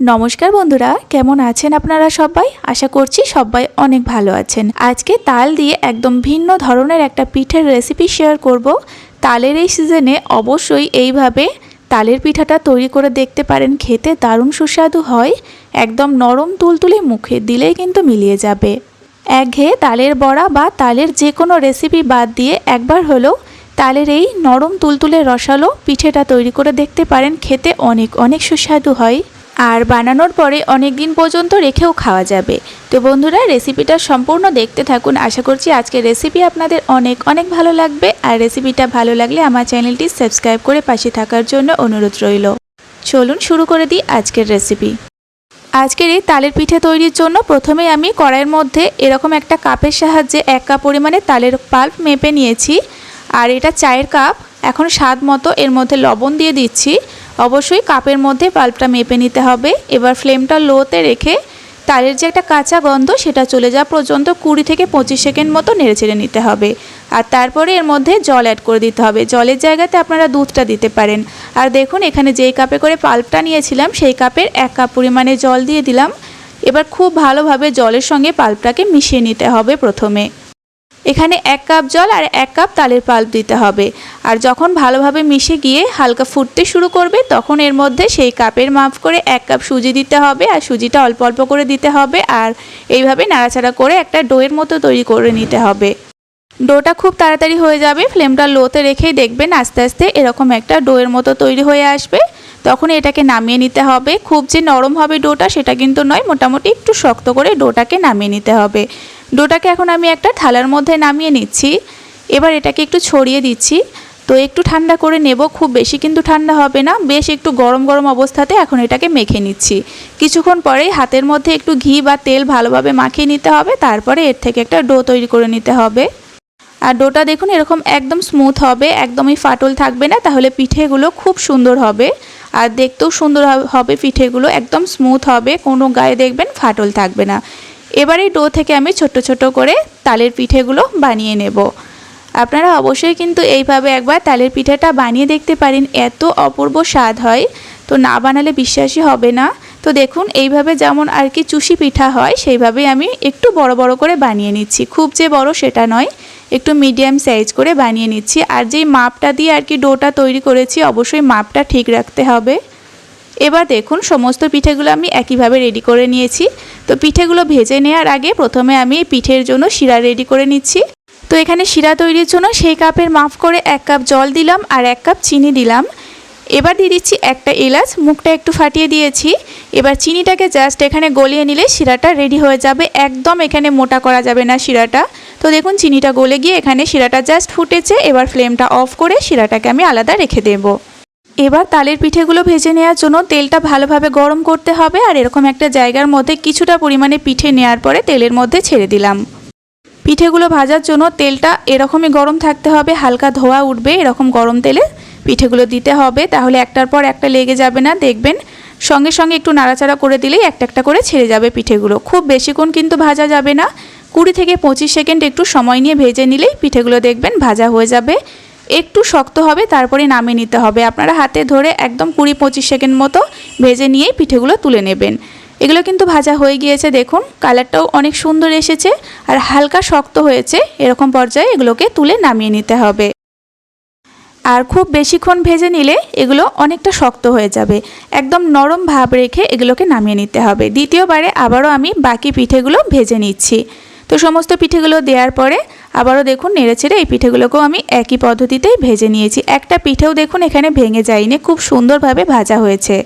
নমস্কার বন্ধুরা, কেমন আছেন আপনারা সবাই? আশা করছি সবাই অনেক ভালো আছেন। আজকে তাল দিয়ে একদম ভিন্ন ধরনের একটা পিঠের রেসিপি শেয়ার করব। তালের এই সিজনে অবশ্যই এইভাবে তালের পিঠাটা তৈরি করে দেখতে পারেন, খেতে দারুণ সুস্বাদু হয়, একদম নরম তুলতুলে মুখে দিলেই কিন্তু মিলিয়ে যাবে। একঘেয়ে তালের বড়া বা তালের যে কোনো রেসিপি বাদ দিয়ে একবার হলেও তালের এই নরম তুলতুলে রসালো পিঠেটা তৈরি করে দেখতে পারেন, খেতে অনেক অনেক সুস্বাদু হয়। আর বানানোর পরে অনেক দিন পর্যন্ত রেখেও খাওয়া যাবে। তো বন্ধুরা রেসিপিটা সম্পূর্ণ দেখতে থাকুন। আশা করছি আজকের রেসিপি আপনাদের অনেক অনেক ভালো লাগবে। আর রেসিপিটা ভালো লাগলে আমার চ্যানেলটি সাবস্ক্রাইব করে পাশে থাকার জন্য অনুরোধ রইল। চলুন শুরু করে দিই আজকের রেসিপি আজকের এই তালের পিঠে তৈরির জন্য প্রথমে আমি কড়াইয়ের মধ্যে এরকম একটা কাপের সাহায্যে এক কাপ পরিমাণে তালের পাল্প মেপে নিয়েছি। আর এটা চায়ের কাপ, এখন স্বাদ মতো এর মধ্যে লবণ দিয়ে দিচ্ছি। অবশ্যই কাপের মধ্যে পাল্পটা মেপে নিতে হবে। এবার ফ্লেমটা লোতে রেখে তালের যে একটা কাঁচা গন্ধ সেটা চলে যাওয়া পর্যন্ত কুড়ি থেকে পঁচিশ সেকেন্ড মতো নেড়ে নেড়েচেড়ে নিতে হবে। আর তারপরে এর মধ্যে জল অ্যাড করে দিতে হবে। জলের জায়গাতে আপনারা দুধটা দিতে পারেন। আর দেখুন, এখানে যেই কাপে করে পাল্পটা নিয়েছিলাম, সেই কাপের এক কাপ পরিমাণে জল দিয়ে দিলাম। এবার খুব ভালোভাবে জলের সঙ্গে পাল্পটাকে মিশিয়ে নিতে হবে প্রথমে। এখানে এক কাপ জল আর এক কাপ তালের পাল্প দিতে হবে। আর যখন ভালোভাবে মিশে গিয়ে হালকা ফুটতে শুরু করবে, তখন এর মধ্যে সেই কাপের মাপ করে এক কাপ সুজি দিতে হবে আর সুজিটা অল্প অল্প করে দিতে হবে আর এইভাবে নাড়াচাড়া করে একটা ডোয়ের মতো তৈরি করে নিতে হবে। ডোটা খুব তাড়াতাড়ি হয়ে যাবে, ফ্লেমটা লোতে রেখেই দেখবেন আস্তে আস্তে এরকম একটা ডোয়ের মতো তৈরি হয়ে আসবে। তখন এটাকে নামিয়ে নিতে হবে। খুব যে নরম হবে ডোটা সেটা কিন্তু নয়, মোটামুটি একটু শক্ত করে ডোটাকে নামিয়ে নিতে হবে। ডোটাকে এখন আমি একটা থালার মধ্যে নামিয়ে নিচ্ছি। এবার এটাকে একটু ছড়িয়ে দিচ্ছি। তো একটু ঠান্ডা করে নেব, খুব বেশি কিন্তু ঠান্ডা হবে না। বেশ একটু গরম গরম অবস্থাতে এখন এটাকে মেখে নিচ্ছি। কিছুক্ষণ পরেই হাতের মধ্যে একটু ঘি বা তেল ভালোভাবে মাখিয়ে নিতে হবে। তারপরে এর থেকে একটা ডো তৈরি করে নিতে হবে। আর ডোটা দেখুন এরকম একদম স্মুথ হবে, একদমই ফাটল থাকবে না। তাহলে পিঠেগুলো খুব সুন্দর হবে। আর দেখতেও সুন্দর হবে পিঠেগুলো। একদম স্মুথ হবে। কোনো গায়ে দেখবেন ফাটল থাকবে না। এবার এই ডো থেকে আমি ছোট ছোট করে তালের পিঠেগুলো বানিয়ে নেব। আপনারা অবশ্যই কিন্তু এইভাবে একবার তালের পিঠাটা বানিয়ে দেখতে পারেন, এত অপূর্ব স্বাদ হয়। তো না বানালে বিশ্বাসই হবে না। তো দেখুন, এইভাবে যেমন আর কি চুষি পিঠা হয়, সেইভাবেই আমি একটু বড় বড় করে বানিয়ে নিচ্ছি। খুব যে বড় সেটা নয়, একটু মিডিয়াম সাইজ করে বানিয়ে নিচ্ছি। আর যেই মাপটা দিয়ে আর কি ডোটা তৈরি করেছি, অবশ্যই মাপটা ঠিক রাখতে হবে। এবার দেখুন সমস্ত পিঠেগুলো আমি একইভাবে রেডি করে নিয়েছি। তো পিঠেগুলো ভেজে নেওয়ার আগে প্রথমে আমি পিঠের জন্য শিরা রেডি করে নিচ্ছি। তো এখানে শিরা তৈরির জন্য সেই কাপের মাফ করে এক কাপ জল দিলাম আর এক কাপ চিনি দিলাম। এবার দিয়ে দিচ্ছি একটা এলাচ, মুখটা একটু ফাটিয়ে দিয়েছি। এবার চিনিটাকে জাস্ট এখানে গলিয়ে নিলে শিরাটা রেডি হয়ে যাবে। একদম এখানে মোটা করা যাবে না শিরাটা। তো দেখুন চিনিটা গলে গিয়ে এখানে শিরাটা জাস্ট ফুটেছে। এবার ফ্লেমটা অফ করে শিরাটাকে আমি আলাদা রেখে দেবো। এবার তালের পিঠেগুলো ভেজে নেওয়ার জন্য তেলটা ভালোভাবে গরম করতে হবে আর এরকম একটা জায়গার মধ্যে কিছুটা পরিমাণে পিঠে নেওয়ার পরে তেলের মধ্যে ছেড়ে দিলাম। পিঠেগুলো ভাজার জন্য তেলটা এরকমই গরম থাকতে হবে, হালকা ধোয়া উঠবে, এরকম গরম তেলে পিঠেগুলো দিতে হবে, তাহলে একটার পর একটা লেগে যাবে না, দেখবেন সঙ্গে সঙ্গে একটু নাড়াচাড়া করে দিলেই একটা একটা করে ছেড়ে যাবে পিঠেগুলো। খুব বেশিক্ষণ কিন্তু ভাজা যাবে না, কুড়ি থেকে পঁচিশ সেকেন্ড একটু সময় নিয়ে ভেজে নিলেই পিঠেগুলো দেখবেন ভাজা হয়ে যাবে। একটু শক্ত হবে, তারপরে নামিয়ে নিতে হবে। আপনারা হাতে ধরে একদম কুড়ি পঁচিশ সেকেন্ড মতো ভেজে নিয়েই পিঠেগুলো তুলে নেবেন। এগুলো কিন্তু ভাজা হয়ে গিয়েছে, দেখুন। কালারটাও অনেক সুন্দর এসেছে আর হালকা শক্ত হয়েছে। এরকম পর্যায়ে এগুলোকে তুলে নামিয়ে নিতে হবে। আর খুব বেশিক্ষণ ভেজে নিলে এগুলো অনেকটা শক্ত হয়ে যাবে। একদম নরম ভাব রেখে এগুলোকে নামিয়ে নিতে হবে। দ্বিতীয়বারে আবারও আমি বাকি পিঠেগুলো ভেজে নিচ্ছি। তো সমস্ত পিঠেগুলো দেওয়ার পরে আবারও দেখুন নেড়েচেড়ে এই পিঠেগুলোকেও আমি একই পদ্ধতিতেই ভেজে নিয়েছি। একটা পিঠেও দেখুন, এখানে ভেঙে যায়নি, খুব সুন্দরভাবে ভাজা হয়েছে।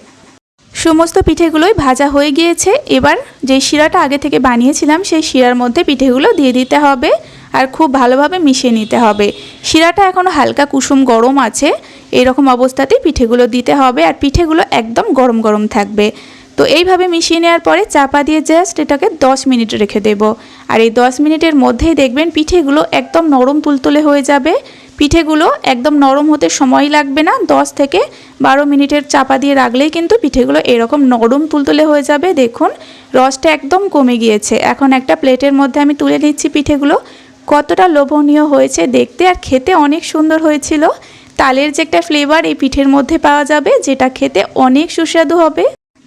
সমস্ত পিঠেগুলোই ভাজা হয়ে গিয়েছে। এবার যে শিরাটা আগে থেকে বানিয়েছিলাম, সেই শিরার মধ্যে পিঠেগুলো দিয়ে দিতে হবে আর খুব ভালোভাবে মিশিয়ে নিতে হবে। শিরাটা এখনও হালকা কুসুম গরম আছে, এরকম অবস্থাতেই পিঠেগুলো দিতে হবে আর পিঠেগুলো একদম গরম গরম থাকবে। তো এইভাবে মিশিয়ে নেওয়ার পরে চাপা দিয়ে জাস্ট এটাকে 10 মিনিট রেখে দেব। আর এই 10 মিনিটের মধ্যেই দেখবেন পিঠেগুলো একদম নরম তুলতুলে হয়ে যাবে। পিঠেগুলো একদম নরম হতে সময় লাগবে না 10 থেকে বারো মিনিটের চাপা দিয়ে রাখলেই কিন্তু পিঠেগুলো এরকম নরম তুলতুলে হয়ে যাবে। দেখুন, রসটা একদম কমে গিয়েছে। এখন একটা প্লেটের মধ্যে আমি তুলে নিচ্ছি পিঠেগুলো। কতটা লোভনীয় হয়েছে দেখতে আর খেতে অনেক সুন্দর হয়েছিল। তালের যে একটা ফ্লেভার এই পিঠের মধ্যে পাওয়া যাবে, যেটা খেতে অনেক সুস্বাদু হবে।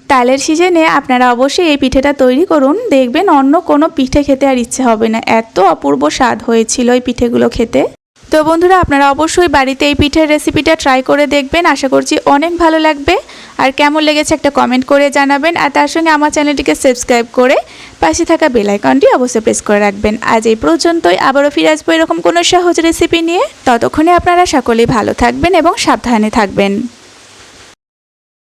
তালের সিজনে আপনারা অবশ্যই এই পিঠেটা তৈরি করুন। দেখবেন অন্য কোনো পিঠে খেতে আর ইচ্ছে হবে না। এত অপূর্ব স্বাদ হয়েছিল এই পিঠেগুলো খেতে। তো বন্ধুরা, আপনারা অবশ্যই বাড়িতে এই পিঠের রেসিপিটা ট্রাই করে দেখবেন। আশা করছি অনেক ভালো লাগবে। আর কেমন লেগেছে একটা কমেন্ট করে জানাবেন। আর তার সঙ্গে আমার চ্যানেলটিকে সাবস্ক্রাইব করে পাশে থাকা বেল আইকনটি অবশ্যই প্রেস করে রাখবেন। আজ এই পর্যন্তই। আবারও ফিরে আসব এরকম কোনো সহজ রেসিপি নিয়ে। ততক্ষণে আপনারা সকলেই ভালো থাকবেন এবং সাবধানে থাকবেন।